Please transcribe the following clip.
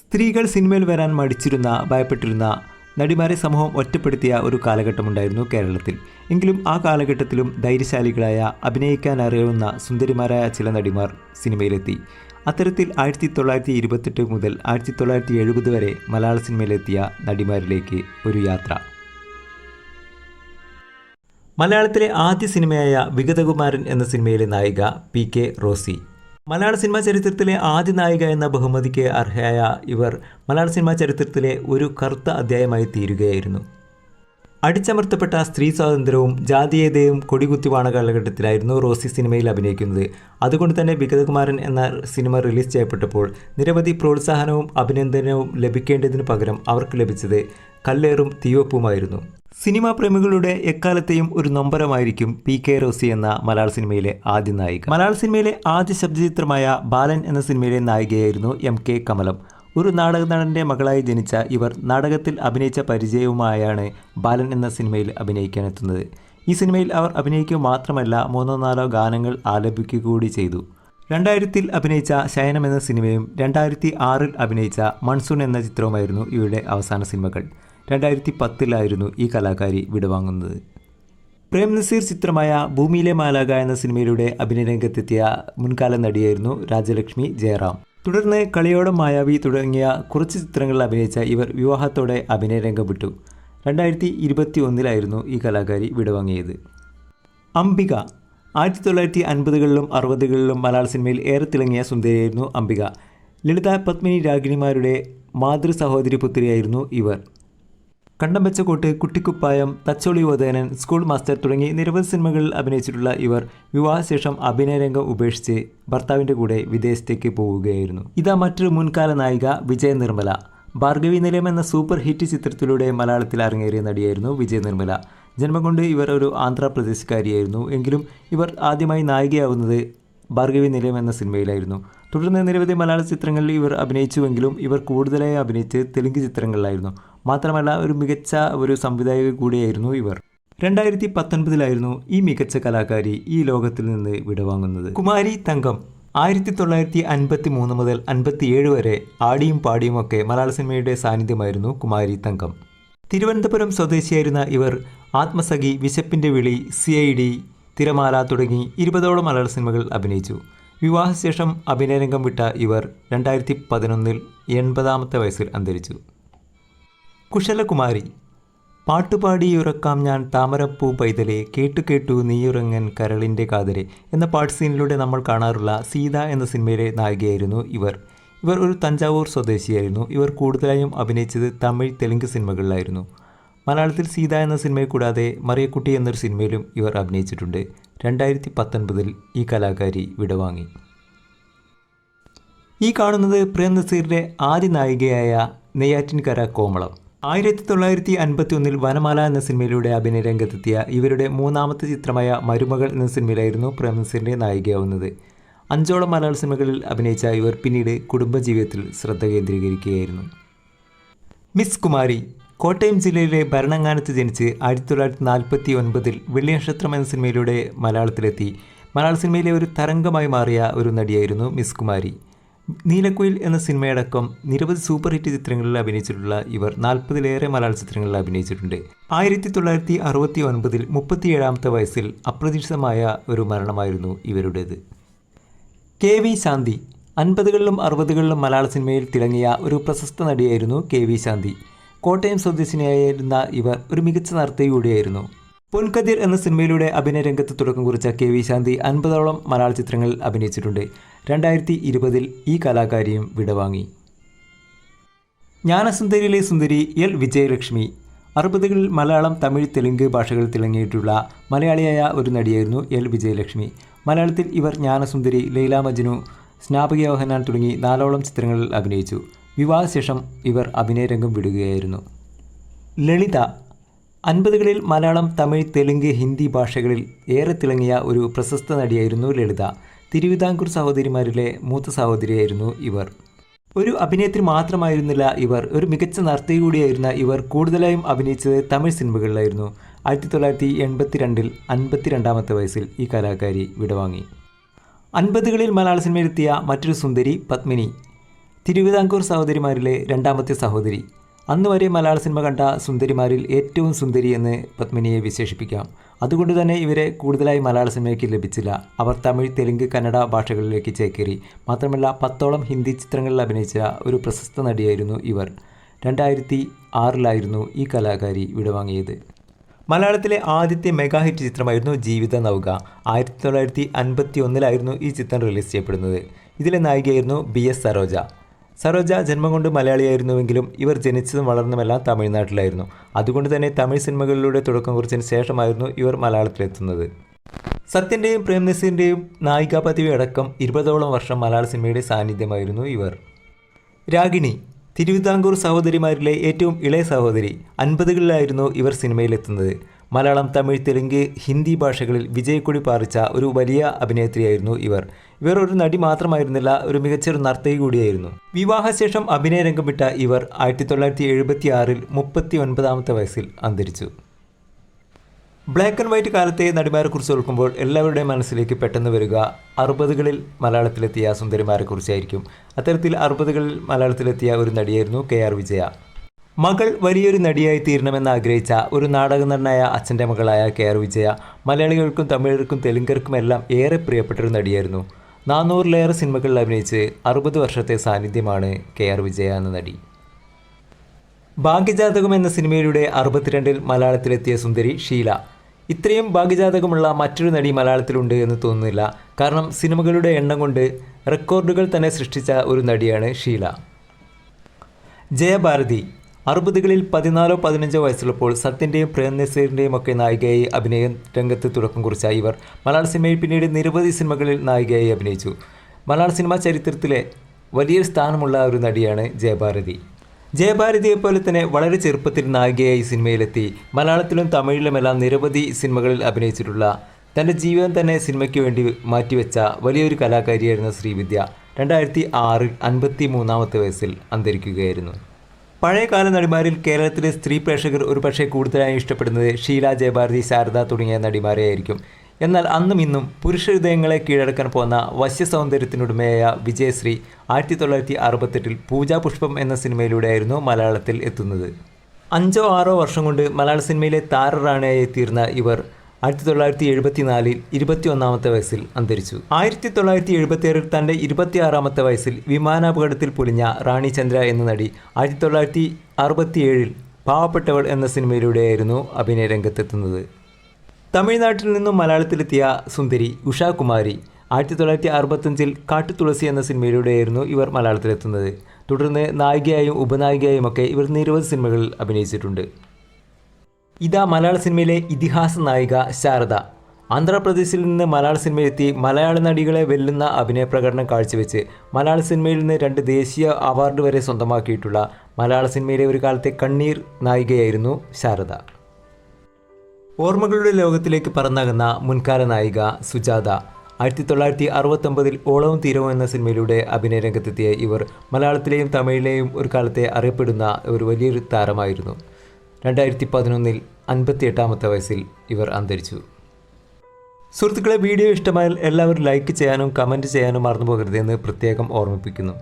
സ്ത്രീകൾ സിനിമയിൽ വരാൻ മടിച്ചിരുന്ന ഭയപ്പെട്ടിരുന്ന നടിമാരെ സമൂഹം ഒറ്റപ്പെടുത്തിയ ഒരു കാലഘട്ടമുണ്ടായിരുന്നു കേരളത്തിൽ. എങ്കിലും ആ കാലഘട്ടത്തിലും ധൈര്യശാലികളായ അഭിനയിക്കാൻ അറിയാവുന്ന സുന്ദരിമാരായ ചില നടിമാർ സിനിമയിലെത്തി. അത്തരത്തിൽ ആയിരത്തി തൊള്ളായിരത്തി ഇരുപത്തെട്ട് മുതൽ ആയിരത്തി തൊള്ളായിരത്തി എഴുപത് വരെ മലയാള സിനിമയിലെത്തിയ നടിമാരിലേക്ക് ഒരു യാത്ര. മലയാളത്തിലെ ആദ്യ സിനിമയായ വിഗതകുമാരൻ എന്ന സിനിമയിലെ നായിക പി കെ റോസി. മലയാള സിനിമാ ചരിത്രത്തിലെ ആദ്യ നായിക എന്ന ബഹുമതിക്ക് അർഹയായ ഇവർ മലയാള സിനിമാ ചരിത്രത്തിലെ ഒരു കറുത്ത അധ്യായമായി തീരുകയായിരുന്നു. അടിച്ചമർത്തപ്പെട്ട സ്ത്രീ സ്വാതന്ത്ര്യവും ജാതീയതയും കൊടികുത്തിവാണ കാലഘട്ടത്തിലായിരുന്നു റോസി സിനിമയിൽ അഭിനയിക്കുന്നത്. അതുകൊണ്ട് തന്നെ വിഗതകുമാരൻ എന്ന സിനിമ റിലീസ് ചെയ്യപ്പെട്ടപ്പോൾ നിരവധി പ്രോത്സാഹനവും അഭിനന്ദനവും ലഭിക്കേണ്ടതിനു പകരം അവർക്ക് ലഭിച്ചത് കല്ലേറും തീവപ്പുമായിരുന്നു. സിനിമാ പ്രേമികളുടെ എക്കാലത്തെയും ഒരു നൊമ്പരമായിരിക്കും പി കെ റോസി എന്ന മലയാള സിനിമയിലെ ആദ്യ നായിക. മലയാള സിനിമയിലെ ആദ്യ ശബ്ദചിത്രമായ ബാലൻ എന്ന സിനിമയിലെ നായികയായിരുന്നു എം കെ കമലം. ഒരു നാടക നടന്റെ മകളായി ജനിച്ച ഇവർ നാടകത്തിൽ അഭിനയിച്ച പരിചയവുമായാണ് ബാലൻ എന്ന സിനിമയിൽ അഭിനയിക്കാനെത്തുന്നത് ഈ സിനിമയിൽ അവർ അഭിനയിക്കുക മാത്രമല്ല മൂന്നോ നാലോ ഗാനങ്ങൾ ആലപിക്കുക കൂടി ചെയ്തു. രണ്ടായിരത്തിൽ അഭിനയിച്ച ശയനം എന്ന സിനിമയും രണ്ടായിരത്തി ആറിൽ അഭിനയിച്ച മൺസൂൺ എന്ന ചിത്രവുമായിരുന്നു ഇവരുടെ അവസാന സിനിമകൾ. രണ്ടായിരത്തി പത്തിലായിരുന്നു ഈ കലാകാരി വിടവാങ്ങുന്നത്. പ്രേം നസീർ ചിത്രമായ ഭൂമിയിലെ മാലാക എന്ന സിനിമയിലൂടെ അഭിനയരംഗത്തെത്തിയ മുൻകാല നടിയായിരുന്നു രാജലക്ഷ്മി ജയറാം. തുടർന്ന് കളിയോടം മായാവി തുടങ്ങിയ കുറച്ച് ചിത്രങ്ങളിൽ അഭിനയിച്ച ഇവർ വിവാഹത്തോടെ അഭിനയരംഗം വിട്ടു രണ്ടായിരത്തി ഇരുപത്തി ഒന്നിലായിരുന്നു ഈ കലാകാരി വിടവാങ്ങിയത്. അംബിക. ആയിരത്തി തൊള്ളായിരത്തി അൻപതുകളിലും അറുപതുകളിലും മലയാള സിനിമയിൽ ഏറെ തിളങ്ങിയ സുന്ദരിയായിരുന്നു അംബിക. ലളിത പത്മിനി രാഗിണിമാരുടെ മാതൃ സഹോദരി പുത്രിയായിരുന്നു ഇവർ. കണ്ടം വെച്ചക്കോട്ട് കുട്ടിക്കുപ്പായം തച്ചോളി വോദനൻ സ്കൂൾ മാസ്റ്റർ തുടങ്ങി നിരവധി സിനിമകളിൽ അഭിനയിച്ചിട്ടുള്ള ഇവർ വിവാഹശേഷം അഭിനയരംഗം ഉപേക്ഷിച്ച് ഭർത്താവിന്റെ കൂടെ വിദേശത്തേക്ക് പോവുകയായിരുന്നു. ഇതാ മറ്റൊരു മുൻകാല നായിക വിജയ നിർമ്മല. ഭാർഗവി നിലയം എന്ന സൂപ്പർ ഹിറ്റ് ചിത്രത്തിലൂടെ മലയാളത്തിൽ അരങ്ങേറിയ നടിയായിരുന്നു വിജയ നിർമ്മല. ജന്മം കൊണ്ട് ഇവർ ഒരു ആന്ധ്രാപ്രദേശുകാരിയായിരുന്നു എങ്കിലും ഇവർ ആദ്യമായി നായികയാവുന്നത് ഭാർഗവി നിലയം എന്ന സിനിമയിലായിരുന്നു. തുടർന്ന് നിരവധി മലയാള ചിത്രങ്ങളിൽ ഇവർ അഭിനയിച്ചുവെങ്കിലും ഇവർ കൂടുതലായി അഭിനയിച്ച് തെലുങ്ക് ചിത്രങ്ങളിലായിരുന്നു. മാത്രമല്ല ഒരു മികച്ച ഒരു സംവിധായക കൂടിയായിരുന്നു ഇവർ. രണ്ടായിരത്തി പത്തൊൻപതിലായിരുന്നു ഈ മികച്ച കലാകാരി ഈ ലോകത്തിൽ നിന്ന് വിടവാങ്ങുന്നത്. കുമാരി തങ്കം ആയിരത്തി തൊള്ളായിരത്തി അൻപത്തി മൂന്ന് മുതൽ അൻപത്തിയേഴ് വരെ ആടിയും പാടിയുമൊക്കെ മലയാള സിനിമയുടെ സാന്നിധ്യമായിരുന്നു കുമാരി തങ്കം. തിരുവനന്തപുരം സ്വദേശിയായിരുന്ന ഇവർ ആത്മസഖി വിശപ്പിന്റെ വിളി സി ഐ ഡി തിരമാല തുടങ്ങി ഇരുപതോളം മലയാള സിനിമകൾ അഭിനയിച്ചു. വിവാഹശേഷം അഭിനയരംഗം വിട്ട ഇവർ രണ്ടായിരത്തി പതിനൊന്നിൽ എൺപതാമത്തെ വയസ്സിൽ അന്തരിച്ചു. കുശലകുമാരി പാട്ടുപാടിയുറക്കാം ഞാൻ താമരപ്പൂ പൈതലെ കേട്ടു കേട്ടു നീയുറങ്ങൻ കരളിന്റെ കാതലെ എന്ന പാട്ട് സീനിലൂടെ നമ്മൾ കാണാറുള്ള സീത എന്ന സിനിമയിലെ നായികയായിരുന്നു ഇവർ. ഇവർ ഒരു തഞ്ചാവൂർ സ്വദേശിയായിരുന്നു. ഇവർ കൂടുതലായും അഭിനയിച്ചത് തമിഴ് തെലുങ്ക് സിനിമകളിലായിരുന്നു. മലയാളത്തിൽ സീത എന്ന സിനിമയെ കൂടാതെ മറിയക്കുട്ടി എന്നൊരു സിനിമയിലും ഇവർ അഭിനയിച്ചിട്ടുണ്ട്. രണ്ടായിരത്തി പത്തൊൻപതിൽ ഈ കലാകാരി വിടവാങ്ങി. ഈ കാണുന്നത് പ്രേം നസീറിന്റെ ആദ്യ നായികയായ നെയ്യാറ്റിൻകര കോമളം. ആയിരത്തി തൊള്ളായിരത്തി അൻപത്തി ഒന്നിൽ വനമാല എന്ന സിനിമയിലൂടെ അഭിനയ രംഗത്തെത്തിയ ഇവരുടെ മൂന്നാമത്തെ ചിത്രമായ മരുമകൾ എന്ന സിനിമയിലായിരുന്നു പ്രേംസിന്റെ നായികയാവുന്നത്. അഞ്ചോളം മലയാള സിനിമകളിൽ അഭിനയിച്ച ഇവർ പിന്നീട് കുടുംബജീവിതത്തിൽ ശ്രദ്ധ കേന്ദ്രീകരിക്കുകയായിരുന്നു. മിസ് കുമാരി കോട്ടയം ജില്ലയിലെ ഭരണങ്ങാനത്ത് ജനിച്ച് ആയിരത്തി തൊള്ളായിരത്തി നാൽപ്പത്തി ഒൻപതിൽ വെള്ളിനക്ഷത്രം എന്ന സിനിമയിലൂടെ മലയാളത്തിലെത്തി. മലയാള സിനിമയിലെ ഒരു തരംഗമായി മാറിയ ഒരു നടിയായിരുന്നു മിസ് കുമാരി. നീലക്കുയിൽ എന്ന സിനിമയടക്കം നിരവധി സൂപ്പർ ഹിറ്റ് ചിത്രങ്ങളിൽ അഭിനയിച്ചിട്ടുള്ള ഇവർ നാൽപ്പതിലേറെ മലയാള ചിത്രങ്ങളിൽ അഭിനയിച്ചിട്ടുണ്ട്. ആയിരത്തി തൊള്ളായിരത്തി അറുപത്തി ഒൻപതിൽ മുപ്പത്തിയേഴാമത്തെ വയസ്സിൽ അപ്രതീക്ഷിതമായ ഒരു മരണമായിരുന്നു ഇവരുടേത്. കെ വി ശാന്തി അൻപതുകളിലും അറുപതുകളിലും മലയാള സിനിമയിൽ തിളങ്ങിയ ഒരു പ്രശസ്ത നടിയായിരുന്നു കെ വി ശാന്തി. കോട്ടയം സ്വദേശിനിയായിരുന്ന ഇവർ ഒരു മികച്ച നർത്തകി കൂടിയായിരുന്നു പൊൻകതിർ എന്ന സിനിമയിലൂടെ അഭിനയ രംഗത്ത് തുടക്കം കുറിച്ച കെ വി ശാന്തി അൻപതോളം മലയാള ചിത്രങ്ങളിൽ അഭിനയിച്ചിട്ടുണ്ട്. രണ്ടായിരത്തി ഇരുപതിൽ ഈ കലാകാരിയും വിടവാങ്ങി. ജ്ഞാനസുന്ദരിയിലെ സുന്ദരി എൽ വിജയലക്ഷ്മി. അറുപതുകളിൽ മലയാളം തമിഴ് തെലുങ്ക് ഭാഷകളിൽ തിളങ്ങിയിട്ടുള്ള മലയാളിയായ ഒരു നടിയായിരുന്നു എൽ വിജയലക്ഷ്മി. മലയാളത്തിൽ ഇവർ ജ്ഞാനസുന്ദരി ലൈല മജ്നു സ്നാപക യോഹനാൻ തുടങ്ങി നാലോളം ചിത്രങ്ങളിൽ അഭിനയിച്ചു. വിവാഹശേഷം ഇവർ അഭിനയരംഗം വിടുകയായിരുന്നു. ലളിത അൻപതുകളിൽ മലയാളം തമിഴ് തെലുങ്ക് ഹിന്ദി ഭാഷകളിൽ ഏറെ തിളങ്ങിയ ഒരു പ്രശസ്ത നടിയായിരുന്നു ലളിത. തിരുവിതാംകൂർ സഹോദരിമാരിലെ മൂത്ത സഹോദരിയായിരുന്നു ഇവർ. ഒരു അഭിനേത്രി മാത്രമായിരുന്നില്ല ഇവർ ഒരു മികച്ച നർത്തകി കൂടിയായിരുന്ന ഇവർ കൂടുതലായും അഭിനയിച്ചത് തമിഴ് സിനിമകളിലായിരുന്നു. ആയിരത്തി തൊള്ളായിരത്തി എൺപത്തി രണ്ടിൽ അൻപത്തിരണ്ടാമത്തെ വയസ്സിൽ ഈ കലാകാരി വിടവാങ്ങി. അൻപതുകളിൽ മലയാള സിനിമയിലെത്തിയ മറ്റൊരു സുന്ദരി പത്മിനി. തിരുവിതാംകൂർ സഹോദരിമാരിലെ രണ്ടാമത്തെ സഹോദരി. അന്ന് വരെ മലയാള സിനിമ കണ്ട സുന്ദരിമാരിൽ ഏറ്റവും സുന്ദരി എന്ന് പത്മിനിയെ വിശേഷിപ്പിക്കാം. അതുകൊണ്ട് തന്നെ ഇവരെ കൂടുതലായി മലയാള സിനിമയ്ക്ക് ലഭിച്ചില്ല. അവർ തമിഴ് തെലുങ്ക് കന്നഡ ഭാഷകളിലേക്ക് ചേക്കേറി. മാത്രമല്ല പത്തോളം ഹിന്ദി ചിത്രങ്ങളിൽ അഭിനയിച്ച ഒരു പ്രശസ്ത നടിയായിരുന്നു ഇവർ. രണ്ടായിരത്തി ആറിലായിരുന്നു ഈ കലാകാരി വിടവാങ്ങിയത്. മലയാളത്തിലെ ആദ്യത്തെ മെഗാ ഹിറ്റ് ചിത്രമായിരുന്നു ജീവിത നൗക. ആയിരത്തി തൊള്ളായിരത്തി അൻപത്തി ഒന്നിലായിരുന്നു ഈ ചിത്രം റിലീസ് ചെയ്യപ്പെടുന്നത്. ഇതിലെ നായികയായിരുന്നു ബി എസ് സരോജ. സരോജ ജന്മം കൊണ്ട് മലയാളിയായിരുന്നുവെങ്കിലും ഇവർ ജനിച്ചതും വളർന്നുമെല്ലാം തമിഴ്നാട്ടിലായിരുന്നു. അതുകൊണ്ട് തന്നെ തമിഴ് സിനിമകളിലൂടെ തുടക്കം കുറിച്ചതിന് ശേഷമായിരുന്നു ഇവർ മലയാളത്തിലെത്തുന്നത്. സത്യന്റെയും പ്രേംനസീറിന്റെയും നായികാ പദവി അടക്കം ഇരുപതോളം വർഷം മലയാള സിനിമയുടെ സാന്നിധ്യമായിരുന്നു ഇവർ. രാഗിണി തിരുവിതാംകൂർ സഹോദരിമാരിലെ ഏറ്റവും ഇളയ സഹോദരി അൻപതുകളിലായിരുന്നു ഇവർ സിനിമയിലെത്തുന്നത്. മലയാളം തമിഴ് തെലുങ്ക് ഹിന്ദി ഭാഷകളിൽ വിജയക്കൊടി പാറിച്ച ഒരു വലിയ അഭിനേത്രിയായിരുന്നു ഇവർ. ഇവർ ഒരു നടി മാത്രമായിരുന്നില്ല ഒരു മികച്ചൊരു നർത്തകി കൂടിയായിരുന്നു. വിവാഹശേഷം അഭിനയ രംഗം വിട്ട ഇവർ ആയിരത്തി തൊള്ളായിരത്തി എഴുപത്തി ആറിൽ മുപ്പത്തി ഒൻപതാമത്തെ വയസ്സിൽ അന്തരിച്ചു. ബ്ലാക്ക് ആൻഡ് വൈറ്റ് കാലത്തെ നടിമാരെക്കുറിച്ച് ഓർക്കുമ്പോൾ എല്ലാവരുടെയും മനസ്സിലേക്ക് പെട്ടെന്ന് വരിക അറുപതുകളിൽ മലയാളത്തിലെത്തിയ സുന്ദരിമാരെക്കുറിച്ചായിരിക്കും. അത്തരത്തിൽ അറുപതുകളിൽ മലയാളത്തിലെത്തിയ ഒരു നടിയായിരുന്നു കെ ആർ വിജയ. മകൾ വലിയൊരു നടിയായി തീരണമെന്ന് ആഗ്രഹിച്ച ഒരു നാടക നടനായ അച്ഛന്റെ മകളായ കെ ആർ വിജയ മലയാളികൾക്കും തമിഴർക്കും തെലുങ്കർക്കും എല്ലാം ഏറെ പ്രിയപ്പെട്ട ഒരു നടിയായിരുന്നു. നാനൂറിലേറെ സിനിമകളിൽ അഭിനയിച്ച് അറുപത് വർഷത്തെ സാന്നിധ്യമാണ് കെ ആർ വിജയ എന്ന നടി. ഭാഗ്യജാതകം എന്ന സിനിമയിലൂടെ അറുപത്തിരണ്ടിൽ മലയാളത്തിലെത്തിയ സുന്ദരി ഷീല. ഇത്രയും ഭാഗ്യജാതകമുള്ള മറ്റൊരു നടി മലയാളത്തിലുണ്ട് എന്ന് തോന്നുന്നില്ല. കാരണം സിനിമകളുടെ എണ്ണം കൊണ്ട് റെക്കോർഡുകൾ തന്നെ സൃഷ്ടിച്ച ഒരു നടിയാണ് ഷീല. ജയഭാരതി അറുപതുകളിൽ പതിനാലോ പതിനഞ്ചോ വയസ്സുള്ളപ്പോൾ സത്യന്റെയും പ്രേം നസീറിന്റെയും ഒക്കെ നായികയായി അഭിനയ രംഗത്ത് തുടക്കം കുറിച്ച ഇവർ മലയാള സിനിമയിൽ പിന്നീട് നിരവധി സിനിമകളിൽ നായികയായി അഭിനയിച്ചു. മലയാള സിനിമാ ചരിത്രത്തിലെ വലിയൊരു സ്ഥാനമുള്ള ഒരു നടിയാണ് ജയഭാരതി. ജയഭാരതിയെ പോലെ തന്നെ വളരെ ചെറുപ്പത്തിൽ നായികയായി സിനിമയിലെത്തി. മലയാളത്തിലും തമിഴിലുമെല്ലാം നിരവധി സിനിമകളിൽ അഭിനയിച്ചിട്ടുള്ള തന്റെ ജീവിതം തന്നെ സിനിമയ്ക്ക് വേണ്ടി മാറ്റിവെച്ച വലിയൊരു കലാകാരിയായിരുന്ന ശ്രീവിദ്യ. രണ്ടായിരത്തി ആറിൽ അൻപത്തി മൂന്നാമത്തെ വയസ്സിൽ അന്തരിക്കുകയായിരുന്നു. പഴയകാല നടിമാരിൽ കേരളത്തിലെ സ്ത്രീ പ്രേക്ഷകർ ഒരുപക്ഷെ കൂടുതലായി ഇഷ്ടപ്പെടുന്നത് ഷീല ജയഭാരതി ശാരദ തുടങ്ങിയ നടിമാരെയായിരിക്കും. എന്നാൽ അന്നും ഇന്നും പുരുഷ ഹൃദയങ്ങളെ കീഴടക്കാൻ പോന്ന വശ്യസൗന്ദര്യത്തിനുടമയായ വിജയശ്രീ ആയിരത്തി തൊള്ളായിരത്തി അറുപത്തെട്ടിൽ പൂജാപുഷ്പം എന്ന സിനിമയിലൂടെയായിരുന്നു മലയാളത്തിൽ എത്തുന്നത്. അഞ്ചോ ആറോ വർഷം കൊണ്ട് മലയാള സിനിമയിലെ താരറാണിയായി തീർന്ന ഇവർ ആയിരത്തി തൊള്ളായിരത്തി എഴുപത്തിനാലിൽ ഇരുപത്തിയൊന്നാമത്തെ വയസ്സിൽ അന്തരിച്ചു. ആയിരത്തി തൊള്ളായിരത്തി എഴുപത്തിയേഴിൽ തന്റെ ഇരുപത്തിയാറാമത്തെ വയസ്സിൽ വിമാനാപകടത്തിൽ പൊലിഞ്ഞ റാണി ചന്ദ്ര എന്ന നടി ആയിരത്തി തൊള്ളായിരത്തി അറുപത്തിയേഴിൽ പാവപ്പെട്ടവൾ എന്ന സിനിമയിലൂടെയായിരുന്നു അഭിനയ രംഗത്തെത്തുന്നത്. തമിഴ്നാട്ടിൽ നിന്നും മലയാളത്തിലെത്തിയ സുന്ദരി ഉഷാകുമാരി ആയിരത്തി തൊള്ളായിരത്തി അറുപത്തഞ്ചിൽ കാട്ടുതുളസി എന്ന സിനിമയിലൂടെയായിരുന്നു ഇവർ മലയാളത്തിലെത്തുന്നത്. തുടർന്ന് നായികയായും ഉപനായികയായും ഒക്കെ ഇവർ നിരവധി സിനിമകളിൽ അഭിനയിച്ചിട്ടുണ്ട്. ഇതാ മലയാള സിനിമയിലെ ഇതിഹാസ നായിക ശാരദ. ആന്ധ്രാപ്രദേശിൽ നിന്ന് മലയാള സിനിമയിലെത്തി മലയാള നടികളെ വെല്ലുന്ന അഭിനയ പ്രകടനം കാഴ്ചവെച്ച് മലയാള സിനിമയിൽ നിന്ന് രണ്ട് ദേശീയ അവാർഡ് വരെ സ്വന്തമാക്കിയിട്ടുള്ള മലയാള സിനിമയിലെ ഒരു കാലത്തെ കണ്ണീർ നായികയായിരുന്നു ശാരദ. ഓർമ്മകളുടെ ലോകത്തിലേക്ക് പറന്നകുന്ന മുൻകാല നായിക സുജാത. ആയിരത്തി തൊള്ളായിരത്തി അറുപത്തൊമ്പതിൽ ഓളവും തീരവും എന്ന സിനിമയിലൂടെ അഭിനയ രംഗത്തെത്തിയ ഇവർ മലയാളത്തിലെയും തമിഴിലെയും ഒരു കാലത്തെ അറിയപ്പെടുന്ന ഒരു വലിയൊരു താരമായിരുന്നു. രണ്ടായിരത്തി പതിനൊന്നിൽ അൻപത്തി എട്ടാമത്തെ വയസ്സിൽ ഇവർ അന്തരിച്ചു. സുഹൃത്തുക്കളെ വീഡിയോ ഇഷ്ടമായാൽ എല്ലാവരും ലൈക്ക് ചെയ്യാനും കമന്റ് ചെയ്യാനും മറന്നു പോകരുതെന്ന് പ്രത്യേകം ഓർമ്മിപ്പിക്കുന്നു.